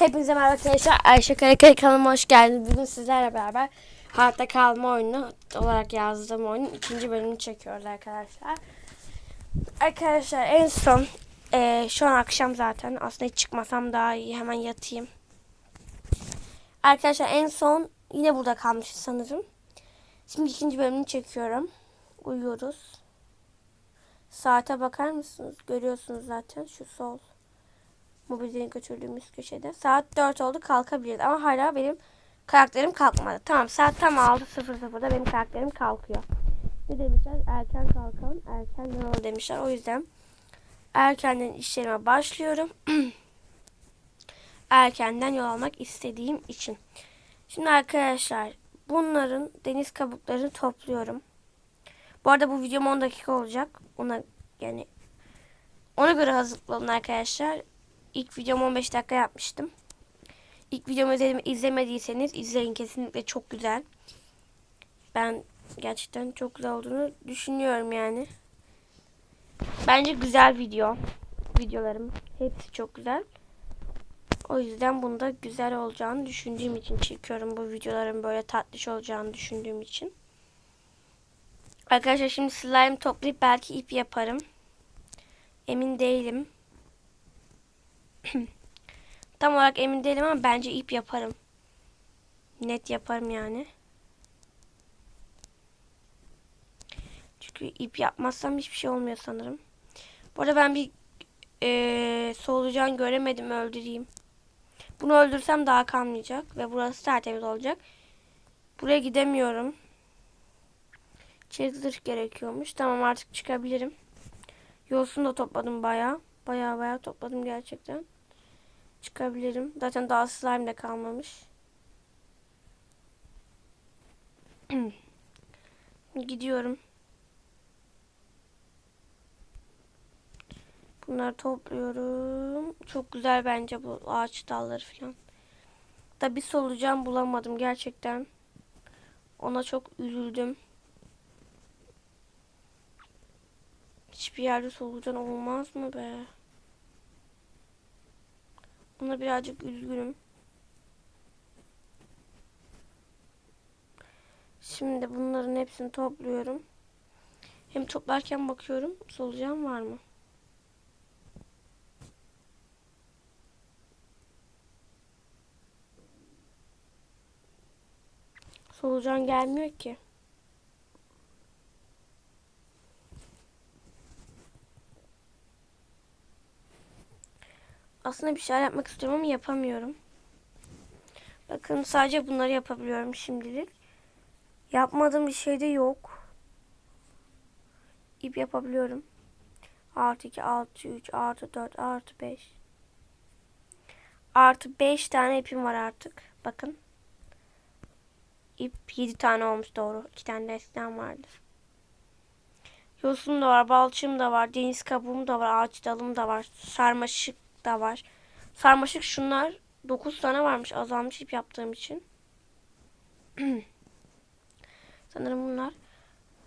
Hepinize merhaba arkadaşlar. Ayşe Karakaya kanalıma hoş geldiniz. Bugün sizlerle beraber hayatta kalma oyunu olarak yazdığım oyunun ikinci bölümünü çekiyoruz arkadaşlar. Arkadaşlar en son eee, şu an akşam zaten aslında hiç çıkmasam daha iyi hemen yatayım. Arkadaşlar en son yine burada kalmışız sanırım. Şimdi ikinci bölümünü çekiyorum. Uyuyoruz. Saate bakar mısınız? Görüyorsunuz zaten şu sol mobilden götürdüğümüz köşede. Saat 4 oldu kalkabiliriz ama hala benim karakterim kalkmadı. Tamam saat tam 6.00'da benim karakterim kalkıyor. Ne demişler? Erken kalkalım, erken ol demişler. O yüzden erkenden işlerime başlıyorum. Erkenden yol almak istediğim için. Şimdi arkadaşlar bunların deniz kabuklarını topluyorum. Bu arada bu videom 10 dakika olacak. Ona yani ona göre hazırlanın arkadaşlar. İlk videomu 15 dakika yapmıştım. İlk videomu izleme- izlemediyseniz izleyin kesinlikle çok güzel. Ben gerçekten çok güzel olduğunu düşünüyorum yani. Bence güzel video. Videolarım hepsi çok güzel. O yüzden bunda güzel olacağını düşündüğüm için çekiyorum bu videoların böyle tatlış olacağını düşündüğüm için. Arkadaşlar şimdi slime toplayıp belki ip yaparım. Emin değilim. Tam olarak emin değilim ama bence ip yaparım. Net yaparım yani. Çünkü ip yapmazsam hiçbir şey olmuyor sanırım. Bu arada ben bir eee solucan göremedim öldüreyim. Bunu öldürsem daha kalmayacak ve burası tertemiz olacak. Buraya gidemiyorum. Zırh gerekiyormuş. Tamam artık çıkabilirim. Yolsunu da topladım bayağı. Bayağı bayağı topladım gerçekten. Çıkabilirim. Zaten daha slime de kalmamış. Gidiyorum. Bunları topluyorum. Çok güzel bence bu ağaç dalları falan. Da bir solucan bulamadım gerçekten. Ona çok üzüldüm. Hiçbir yerde solucan olmaz mı be? Buna birazcık üzgünüm. Şimdi bunların hepsini topluyorum. Hem toplarken bakıyorum solucan var mı? Solucan gelmiyor ki. Aslında bir şeyler yapmak istiyorum ama yapamıyorum. Bakın sadece bunları yapabiliyorum şimdilik. Yapmadığım bir şey de yok. İp yapabiliyorum. Artı 2, artı 3, artı 4, artı 5. Artı 5 tane ipim var artık. Bakın. İp 7 tane olmuş doğru. 2 tane de eskiden vardı. Yosun da var, balçığım da var, deniz kabuğum da var, ağaç dalım da var, sarmaşık da var. Sarmaşık şunlar 9 tane varmış azalmış ip yaptığım için. Sanırım bunlar.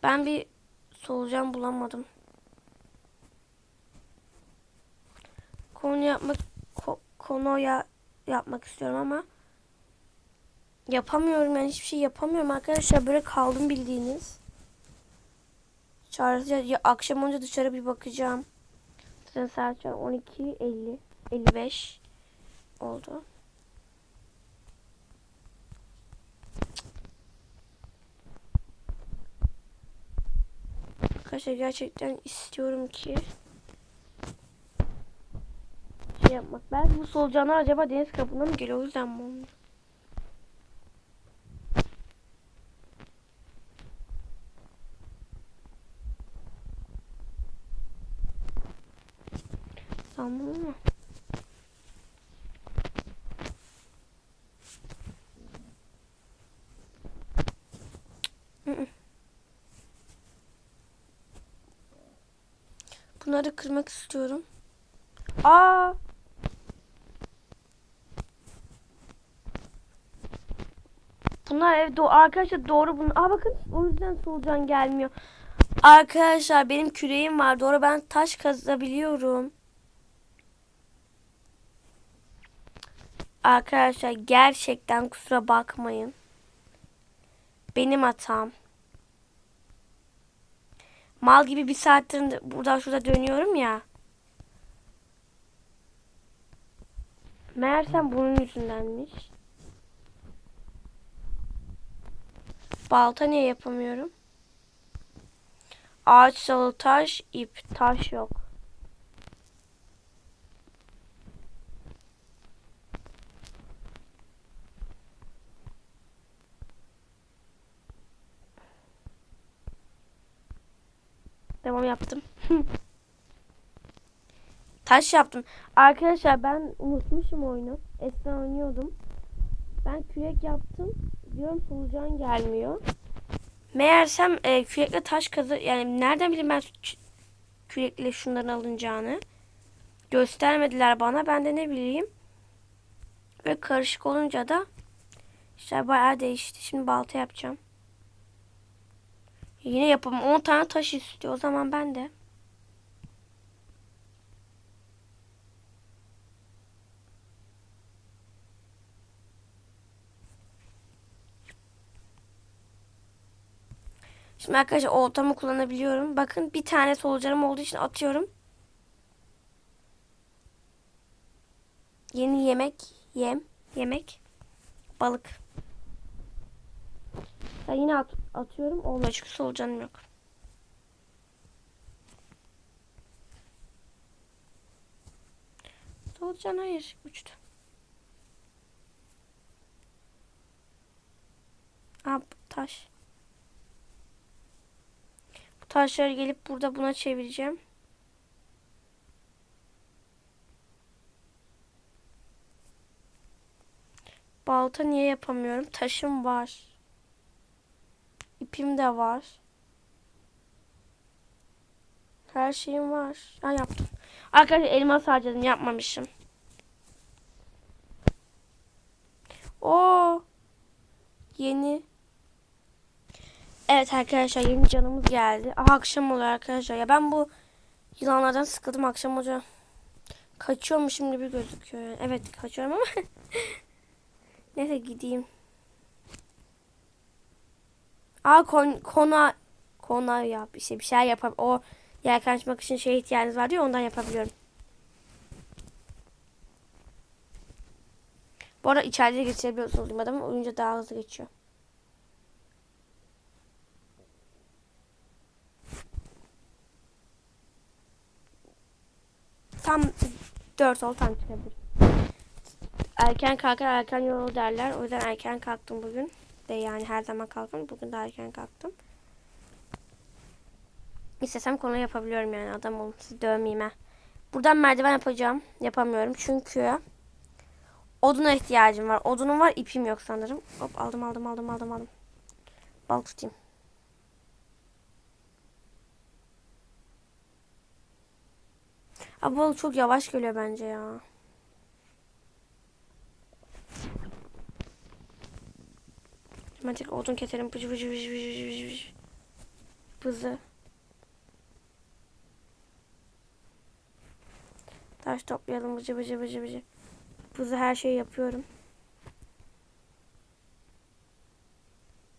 Ben bir solucan bulamadım. Konu yapmak ko, konoya yapmak istiyorum ama yapamıyorum yani hiçbir şey yapamıyorum arkadaşlar böyle kaldım bildiğiniz. Çağrı ya akşam olunca dışarı bir bakacağım. Zaten saat şu an 12.50 55 oldu. Arkadaşlar gerçekten istiyorum ki şey yapmak. Ben bu solucanlar acaba deniz kapına mı geliyor? O yüzden mi olmuyor? Tamam mı? Bunları kırmak istiyorum. Aa! Bunlar evet doğru. Arkadaşlar doğru bunu. Aa bakın o yüzden solucan gelmiyor. Arkadaşlar benim küreğim var. Doğru ben taş kazabiliyorum. Arkadaşlar gerçekten kusura bakmayın. Benim hatam. Mal gibi bir saattir burada şurada dönüyorum ya. Meğersem bunun yüzündenmiş. Balta niye yapamıyorum? Ağaç salı taş, ip, taş yok. Devam yaptım. Taş yaptım. Arkadaşlar ben unutmuşum oyunu. Eskiden oynuyordum. Ben kürek yaptım. Diyorum solucan gelmiyor. Meğersem e, kürekle taş kazı yani nereden bileyim ben kürekle şunların alınacağını. Göstermediler bana. Ben de ne bileyim. Ve karışık olunca da işte bayağı değişti. Şimdi balta yapacağım. Yine yapalım. 10 tane taş istiyor. O zaman ben de. Şimdi arkadaşlar oltamı kullanabiliyorum. Bakın bir tane solucanım olduğu için atıyorum. Yeni yemek, yem, yemek, balık. Ben yine at, atıyorum. Olmuyor çünkü solucanım yok. Solucan hayır uçtu. Aa bu taş. Bu taşları gelip burada buna çevireceğim. Balta niye yapamıyorum? Taşım var. İpim de var. Her şeyim var. Ha yaptım. Arkadaşlar elmas harcadım yapmamışım. O yeni. Evet arkadaşlar yeni canımız geldi. Aha, akşam oluyor arkadaşlar. Ya ben bu yılanlardan sıkıldım akşam olunca. Kaçıyormuşum gibi gözüküyor. Evet kaçıyorum ama. Neyse gideyim. Aa kon, kona kona yap işte bir şey yapar. O yelken açmak için şey ihtiyacınız var diyor ondan yapabiliyorum. Bu arada içeride de geçirebiliyorsunuz duymadım ama oyunca daha hızlı geçiyor. Tam 4 oldu tam çıkabilir. Erken kalkar erken yolu derler. O yüzden erken kalktım bugün. De yani her zaman kalkın. Bugün de erken kalktım. İstesem konu yapabiliyorum yani adam olun. Sizi dövmeyeyim ha. Buradan merdiven yapacağım. Yapamıyorum çünkü oduna ihtiyacım var. Odunum var ipim yok sanırım. Hop aldım aldım aldım aldım aldım. Balık tutayım. Abi çok yavaş geliyor bence ya. Hemen tek odun keselim. Bıcı bıcı bıcı bıcı bıcı bıcı. Bızı. Taş toplayalım. Bıcı bıcı bıcı bıcı. Bızı her şeyi yapıyorum.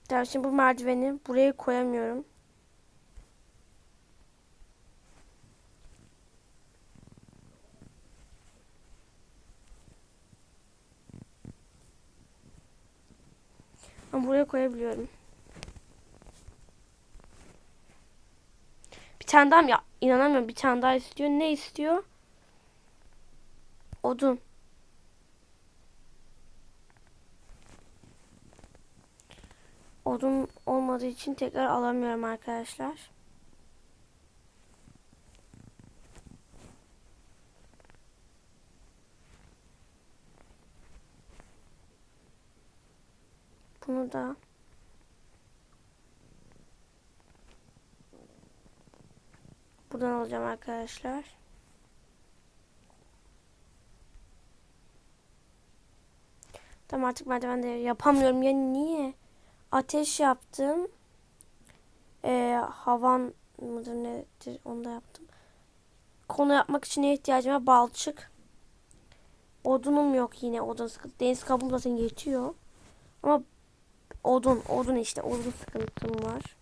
Tamam şimdi bu merdiveni buraya koyamıyorum. Ama buraya koyabiliyorum. Bir tane daha mı? Ya inanamıyorum. Bir tane daha istiyor. Ne istiyor? Odun. Odun olmadığı için tekrar alamıyorum arkadaşlar. Bunu da buradan alacağım arkadaşlar. Tamam artık merdiven de yapamıyorum ya niye? Ateş yaptım. Ee, havan mıdır nedir onu da yaptım. Konu yapmak için ne ihtiyacım var? Balçık. odunum yok yine odun sıkıntı. Deniz kabuğum zaten yetiyor. Ama odun, odun işte odun sıkıntım var.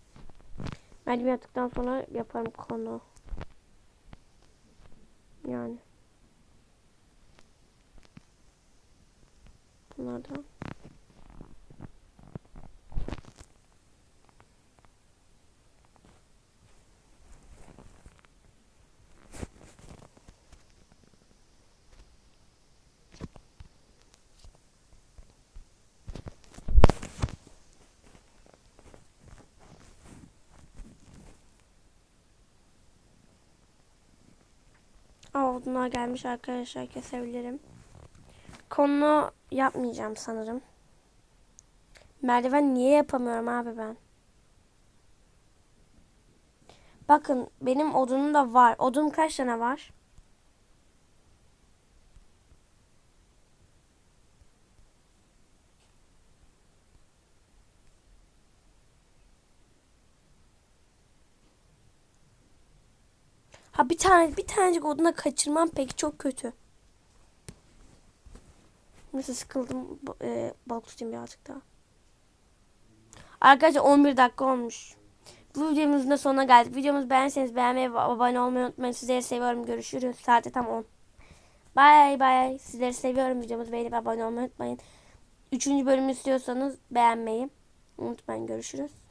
Merdiven yaptıktan sonra yaparım konu. Yani. Bunlardan. Aa, odunlar gelmiş arkadaşlar kesebilirim. Konu yapmayacağım sanırım. Merdiven niye yapamıyorum abi ben? Bakın benim odunum da var. Odun kaç tane var? Bir tane bir tanecik oduna kaçırmam peki çok kötü. Nasıl sıkıldım e, balık tutayım birazcık daha. Arkadaşlar 11 dakika olmuş. Bu videomuzun da sonuna geldik. Videomuzu beğenseniz beğenmeyi ve abone olmayı unutmayın. Sizleri seviyorum. Görüşürüz. Saate tam 10. Bye bye. Sizleri seviyorum. Videomuzu beğenip abone olmayı unutmayın. Üçüncü bölümü istiyorsanız beğenmeyi unutmayın. Görüşürüz.